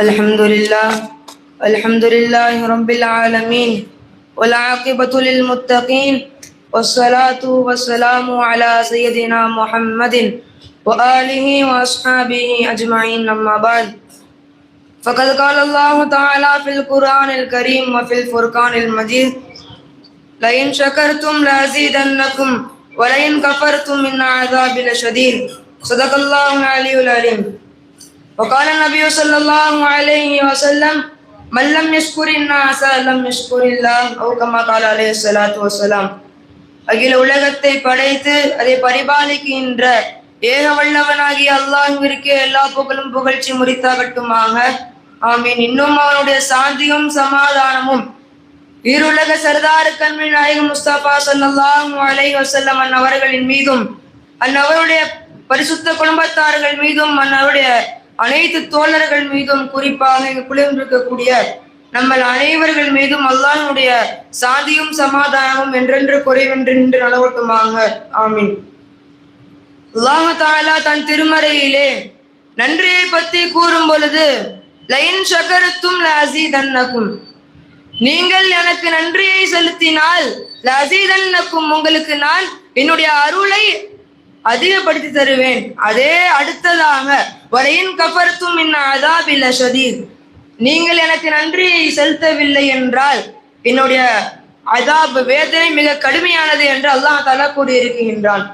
الحمد لله الحمد لله رب العالمين والعاقبة للمتقين والصلاة والسلام على سيدنا محمد وآله وأصحابه أجمعين. أما بعد فقد قال الله تعالى في القرآن الكريم وفي الفرقان المجيد لئن شكرتم لأزيدنكم ولئن كفرتم من عذاب لشديد. صدق الله العلي العليم وقال النبي صلى الله عليه وسلم من لم يشكر الناس لم يشكر الله أو كما قال عليه الصلاة والسلام அகில உலகத்தை படைத்து அதை பரிபாலிக்கின்ற ஏக வல்லவனாகிய அல்லாஹ்விற்கே எல்லா புகழும் புகழ்ச்சி முறித்தாகட்டுமாக ஆமீன் இன்னும் அவனுடைய சாந்தியும் சமாதானமும் ஈருலக சர்தார் கண்மணி நாயகம் முஸ்தபா ஸல்லல்லாஹு அலைஹி வஸல்லம் அன்னவர்களின் மீதும் அன்னவருடைய பரிசுத்த குடும்பத்தார்கள் மீதும் அன்னவருடைய அனைத்து தோழர்கள் மீதும் குறிப்பாக இங்கு குளிர்ந்திருக்கக்கூடிய நம்ம அனைவர்கள் மீதும் அல்லாஹனுடைய சாதியும் சமாதானமும் என்றென்று குறைவென்று நின்று நலவட்டுமாங்க. ஆமீன். அல்லாஹ் தாலா தன் திருமறையிலே நன்றியை பற்றி கூறும் பொழுது லைன் ஷகரத்தும் லஅஸீதன்னகும் நீங்கள் எனக்கு நன்றியை செலுத்தினால் லசீதன்னக்கும் உங்களுக்கு நான் என்னுடைய அருளை அதிகப்படுத்தி தருவேன். அதே அடுத்ததாக வரையின் கபர்த்தும் இன் அதாபில் ஷதீத் நீங்கள் எனக்கு நன்றியை செலுத்தவில்லை என்றால் என்னுடைய அதாப் வேதனை மிக கடுமையானது என்று அல்லாஹ் தலா கூறியிருக்கின்றான்.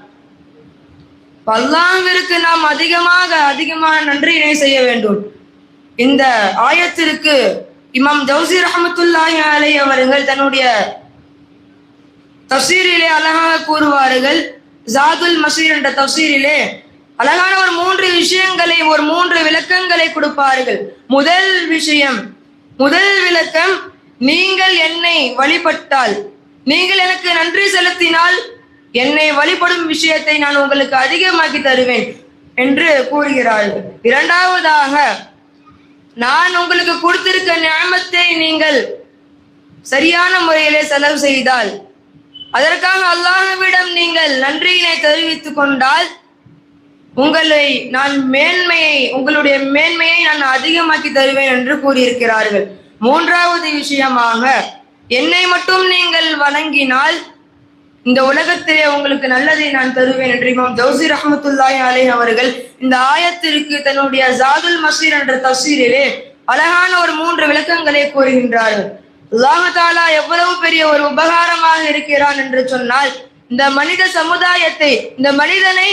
அல்லாவிற்கு நாம் அதிகமாக அதிகமான நன்றியினை செய்ய வேண்டும். இந்த ஆயத்திற்கு இமாம் ஜவுசி ரஹமத்துல்லாஹி அலை அவர்கள் தன்னுடைய தப்சீரிலே அழகாக கூறுவார்கள் ஜாதுல் மசீர் என்ற தப்சீரிலே அழகான ஒரு மூன்று விஷயங்களை ஒரு மூன்று விளக்கங்களை கொடுப்பார்கள். முதல் விஷயம் முதல் விளக்கம் நீங்கள் என்னை வழிபட்டால். நீங்கள் எனக்கு நன்றி செலுத்தினால் என்னை வழிபடும் விஷயத்தை நான் உங்களுக்கு அதிகமாக்கி தருவேன் என்று கூறுகிறார்கள். இரண்டாவதாக நான் உங்களுக்கு கொடுத்திருக்க ஞாபகத்தை நீங்கள் சரியான முறையிலே செலவு செய்தால் அதற்காக அல்லாஹ்விடம் நீங்கள் நன்றியினை தெரிவித்துக் கொண்டால் உங்களை நான் மேன்மையை உங்களுடைய மேன்மையை நான் அதிகமாக்கி தருவேன் என்று கூறியிருக்கிறார்கள். மூன்றாவது விஷயமாக என்னை மட்டும் நீங்கள் வணங்கினால் இந்த உலகத்திலே உங்களுக்கு நல்லதை நான் தருவேன் என்று இமாம் ஜவுசி ரஹமத்துல்லாய் அலை அவர்கள் இந்த ஆயத்திற்கு தன்னுடைய ஜாதுல் மசீர் என்ற தஃசீரிலே அழகான ஒரு மூன்று விளக்கங்களை கூறுகின்றார்கள். அல்லாஹு தாலா எவ்வளவு பெரிய ஒரு உபகாரமாக இருக்கிறான் என்று சொன்னால் இந்த மனித சமுதாயத்தை இந்த மனிதனை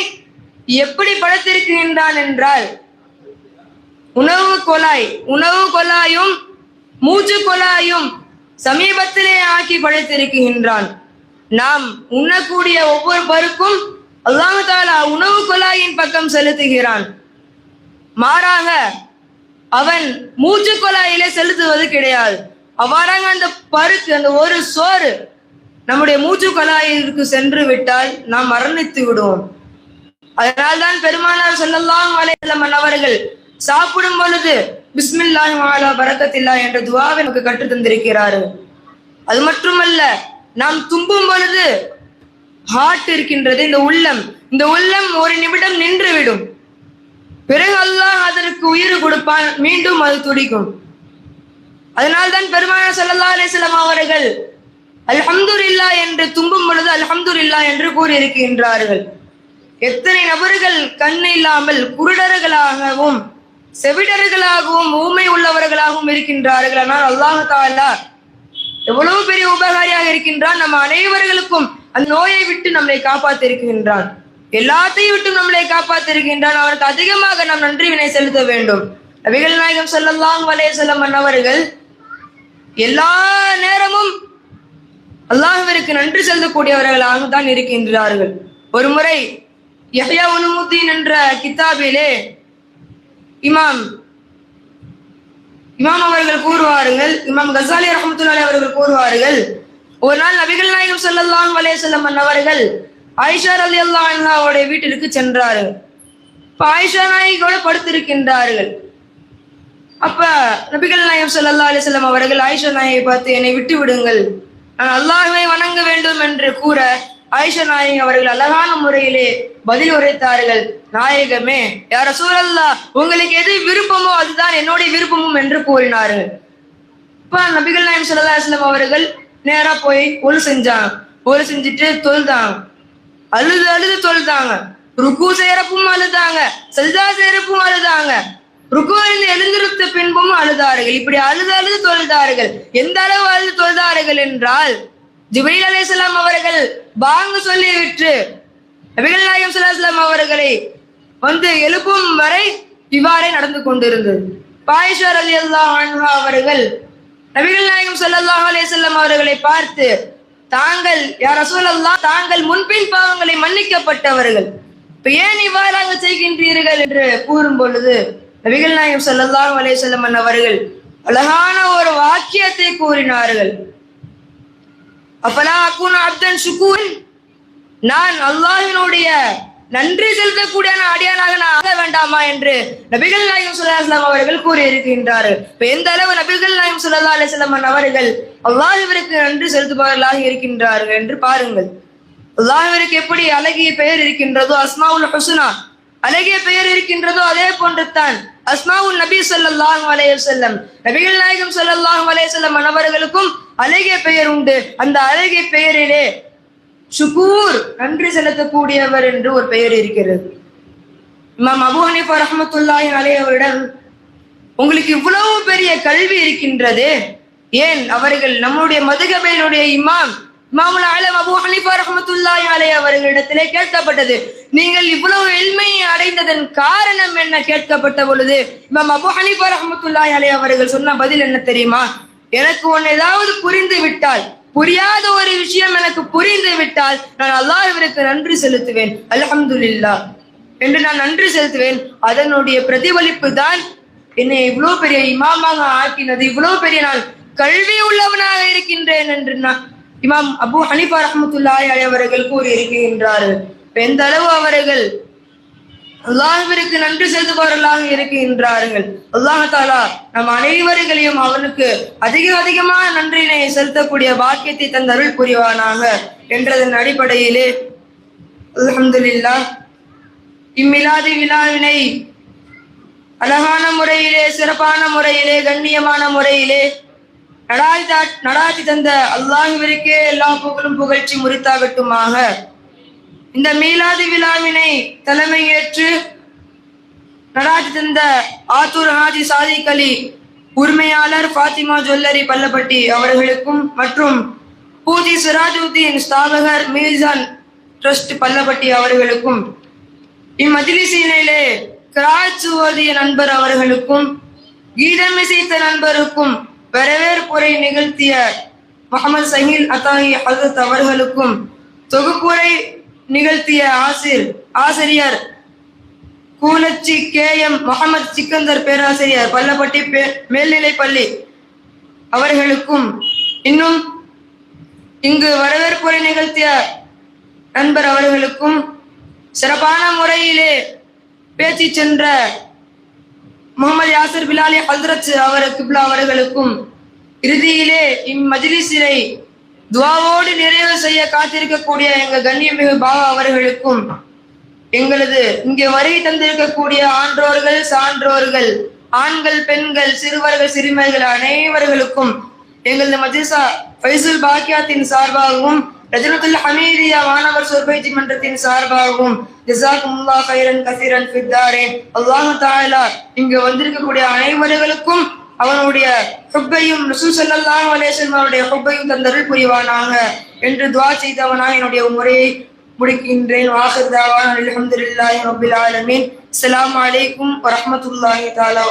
எப்படி படைத்திருக்கின்றான் என்றால் உணவு கொலாய் உணவு கொலாயும் மூச்சு கொலாயும் சமீபத்திலே ஆக்கி படைத்திருக்கின்றான். நாம் உண்ணக்கூடிய ஒவ்வொரு பருக்கும் அல்லாஹு தாலா உணவு குழாயின் பக்கம் செலுத்துகிறான். மாறாக அவன் மூச்சு குழாயிலே செலுத்துவது கிடையாது. அவ்வாறாக அந்த பருக்கு அந்த ஒரு சோறு நம்முடைய மூச்சு கலாயிற்கு சென்று விட்டால் நாம் மரணித்து விடுவோம். அதனால்தான் பெருமானார் சொல்லலாம் அலையம் அவர்கள் சாப்பிடும் பொழுது பிஸ்மில்லாஹி மாலா பரக்கத்தில்லா என்ற துவாவை நமக்கு கற்றுத் தந்திருக்கிறாரு. அது மட்டுமல்ல நாம் தும்பும் பொழுது ஹார்ட் இருக்கின்றது இந்த உள்ளம். இந்த உள்ளம் ஒரு நிமிடம் நின்று விடும். பிறகு அல்லாஹ் அதற்கு உயிர் கொடுப்பான் மீண்டும் அது துடிக்கும். அதனால்தான் பெருமான சல்லா அலிஸ்லாம் அவர்கள் அல்ஹம்துலில்லா என்று தும்பும் பொழுது அல்ஹம்துலில்லா என்று கூறியிருக்கின்றார்கள். எத்தனை நபர்கள் கண் இல்லாமல் குருடர்களாகவும் செவிடர்களாகவும் ஊமை உள்ளவர்களாகவும் இருக்கின்றார்கள். ஆனால் அல்லாஹாலா எவ்வளவு பெரிய உபகாரியாக இருக்கின்றான். நம்ம அனைவர்களுக்கும் அந்த நோயை விட்டு நம்மளை காப்பாத்திருக்கின்றான் எல்லாத்தையும் விட்டு நம்மளை காப்பாத்திருக்கின்றான் அவருக்கு அதிகமாக நாம் நன்றி வினை செலுத்த வேண்டும். நபிகள் நாயகம் சொல்லலாம் அலைஹி வஸல்லம் அவர்கள் எல்லா நேரமும் அல்லாஹ்விற்கு நன்றி செலுத்தக்கூடியவர்களாக தான் இருக்கின்றார்கள். ஒரு முறை யஹ்யா உனுமுத்தீன் என்ற கித்தாபிலே இமாம் இமாம் அவர்கள் கூறுவார்கள் இமாம் கசாலி ரஹமத்துல்லாலி அவர்கள் கூறுவார்கள் ஒரு நாள் நபிகள் நாயகம் ஸல்லல்லாஹு வலைய செல்லம் அவர்கள் ஆயிஷா ரலியல்லாஹு அன்ஹாவுடைய வீட்டிற்கு சென்றார்கள். இப்ப ஆயிஷா நாயகோட படுத்திருக்கின்றார்கள். அப்ப நபிகள் நாயம் ஸல்லல்லாஹு அலைஹி அவர்கள் ஆயிஷா நாயை பார்த்து என்னை விட்டு விடுங்கள் நான் அல்லாஹுவை வணங்க வேண்டும் என்று கூற ஆயிஷா நாயகி அவர்கள் அழகான முறையிலே பதில் உரைத்தார்கள். நாயகமே யார சூழல்லா உங்களுக்கு எது விருப்பமோ அதுதான் என்னுடைய விருப்பமும் என்று கூறினார்கள். இப்ப நபிகள் நாயம் ஸல்லல்லாஹு அலைஹி அவர்கள் நேரா போய் ஒழு செஞ்சாங்க. ஒழு செஞ்சுட்டு தொழுதாங்க. அழுது அழுது தொழுதாங்க. ருக்கு செய்யறப்பும் அழுதாங்க. சஜிதா செய்யறப்பும் அழுதாங்க. ருக்குவிலிருந்து எழுந்திருத்த பின்பும் அழுதார்கள். இப்படி அழுது அழுது தொழுதார்கள். எந்த அளவு அழுது தொழுதார்கள் என்றால் ஜிப்ரீல் அலிஸ்லாம் அவர்கள் பாங்கு சொல்லி விற்று நபிகள் நாயம் சுல்லாஸ்லாம் அவர்களை வந்து எழுப்பும் வரை இவ்வாறே நடந்து கொண்டிருந்தது. பாயேஸ்வர் அலி அல்லா அவர்கள் நபிகள் நாயகம் ஸல்லல்லாஹு அலைஹி அவர்களை பார்த்து தாங்கள் யார் அசூலல்லா தாங்கள் முன்பின் பாவங்களை மன்னிக்கப்பட்டவர்கள். இப்ப ஏன் இவ்வாறாக செய்கின்றீர்கள்? என்று கூறும் பொழுது நபிகள் நாயம் ஸல்லல்லாஹு அலைஹி வஸல்லம் அவர்கள் அழகான ஒரு வாக்கியத்தை கூறினார்கள். அப்பலா அக்குன் அப்தன் சுக்கூன் நான் அல்லாஹினுடைய நன்றி செலுத்தக்கூடிய அடியானாக நான் ஆக வேண்டாமா என்று நபிகள் நாயகம் சுல்லாஸ்லாம் அவர்கள் கூறியிருக்கின்றார்கள். இப்ப எந்த அளவு நபிகள் நாயம் சுல்லா அலிஸ்லாம் அவர்கள் அல்லாஹிவருக்கு நன்றி செலுத்துபவர்களாக இருக்கின்றார்கள் என்று பாருங்கள். அல்லாஹிவருக்கு எப்படி அழகிய பெயர் இருக்கின்றதோ அஸ்மாவுல் ஹசுனா அழகிய பெயர் இருக்கின்றதோ அதே போன்று தான் அஸ்மாவுல் நபி ஸல்லல்லாஹு அலைஹி வஸல்லம். நபிகள் நாயகம் ஸல்லல்லாஹு அலைஹி வஸல்லம் அழகிய பெயர் உண்டு. அந்த அழகிய பெயரிலே சுகூர் நன்றி செலுத்தக்கூடியவர் என்று ஒரு பெயர் இருக்கிறது. இமாம் அபு ஹனிஃபா ரஹமத்துல்லாஹி அலையவரிடம் உங்களுக்கு இவ்வளவு பெரிய கல்வி இருக்கின்றது. ஏன்? அவர்கள் நம்முடைய மதுகபையினுடைய இமாம் இமாமுல் அலம் அபு ஹனிஃபா ரஹ்மத்துல்லாஹி அலைஹி அவர்களிடத்திலே கேட்கப்பட்டது. நீங்கள் இவ்வளவு எளிமையை அடைந்ததன் காரணம் என்ன? கேட்கப்பட்ட பொழுது இமாம் அபு ஹனிஃபா ரஹ்மத்துல்லாஹி அலைஹி அவர்கள் சொன்ன பதில் என்ன தெரியுமா? எனக்கு ஒன்னு ஏதாவது புரிந்து விட்டால் புரியாத ஒரு விஷயம் எனக்கு புரிந்து விட்டால் நான் அல்லாஹ்விற்கு நன்றி செலுத்துவேன். அல்ஹம்துலில்லாஹ். என்று நான் நன்றி செலுத்துவேன். அதனுடைய பிரதிபலிப்பு தான் என்னை இவ்வளவு பெரிய இமாமாக ஆக்கினது. இவ்வளவு பெரிய நான் கல்வி உள்ளவனாக இருக்கின்றேன் என்று நான் இமாம் அபு ஹனிஃபா ரஹமத்துல்லாய் அலைஹி அவர்கள் கூறியிருக்கின்றார்கள் இப்ப எந்த அளவு அவர்கள் அல்லாஹிற்கு நன்றி செலுத்துபவர்களாக இருக்கின்றார்கள். அல்லாஹ் தாலா நம் அனைவர்களையும் அவனுக்கு அதிக அதிகமான நன்றினை செலுத்தக்கூடிய பாக்கியத்தை தந்தருள் புரிவானாக என்றதன் அடிப்படையிலே அலமதுல்லா இம்மிலாதி விழாவினை அழகான முறையிலே சிறப்பான முறையிலே கண்ணியமான முறையிலே நடாத்தி நடாத்தி தந்த அல்லாஹ்விற்கே எல்லா புகழும் புகழ்ச்சி முறித்தாகட்டுமாக. இந்த மீலாதி விழாவினை தலைமையேற்று நடாத்தி தந்த ஆத்தூர் ஹாஜி சாதிக் அலி உரிமையாளர் ஃபாத்திமா ஜுவல்லரி பல்லப்பட்டி அவர்களுக்கும் மற்றும் பூஜி சிராஜுத்தீன் ஸ்தாபகர் மீசான் ட்ரஸ்ட் பல்லப்பட்டி அவர்களுக்கும் இம்மஜ்லிஸினிலே கிராச் ஓதிய நண்பர் அவர்களுக்கும் கீதமிசைத்த நண்பருக்கும் வரவேற்புரை நிகழ்த்திய முகமது சஹீல் அத்தாஹி ஹசத் அவர்களுக்கும் தொகுப்புரை நிகழ்த்திய ஆசிர் ஆசிரியர் கூலச்சி கே எம் முகமது சிக்கந்தர் பேராசிரியர் பல்லப்பட்டி பே- மேல்நிலைப் பள்ளி அவர்களுக்கும் இன்னும் இங்கு வரவேற்புரை நிகழ்த்திய நண்பர் அவர்களுக்கும் சிறப்பான முறையிலே பேச்சு சென்ற முகமது யாசர் பிலாலி ஹல்ரத் அவர் கிப்லா அவர்களுக்கும் இறுதியிலே இம்மஜ்லிஸிலை துவாவோடு நிறைவு செய்ய காத்திருக்கக்கூடிய எங்க கண்ணியமிகு பாபா அவர்களுக்கும் எங்களது இங்கே வருகை தந்திருக்கக்கூடிய ஆன்றோர்கள் சான்றோர்கள் ஆண்கள் பெண்கள் சிறுவர்கள் சிறுமிகள் அனைவர்களுக்கும் எங்களது மஜிசா ஃபைசுல் பாக்கியாத்தின் சார்பாகவும் ரஜனத்துல் ஹமீதியா மாணவர் சொற்பயிற்சி மன்றத்தின் சார்பாகவும் ஜிசாக்குமுல்லா கைரன் கசீரன் ஃபித்தாரேன் அல்லாஹ் தாயலா இங்கு வந்திருக்கக்கூடிய அனைவர்களுக்கும் அவனுடைய ஹுப்பையும் ரசூல் ஸல்லல்லாஹு அலைஹி அவருடைய ஹுப்பையும் தந்தருள் புரிவானாக என்று துவா செய்தவனாக என்னுடைய முறையை முடிக்கின்றேன். வாஹிர் அலமதுல்லாஹி அல்ஹம்துலில்லாஹி ரப்பில் ஆலமீன். அஸ்ஸலாமு அலைக்கும் தாலா தஆலா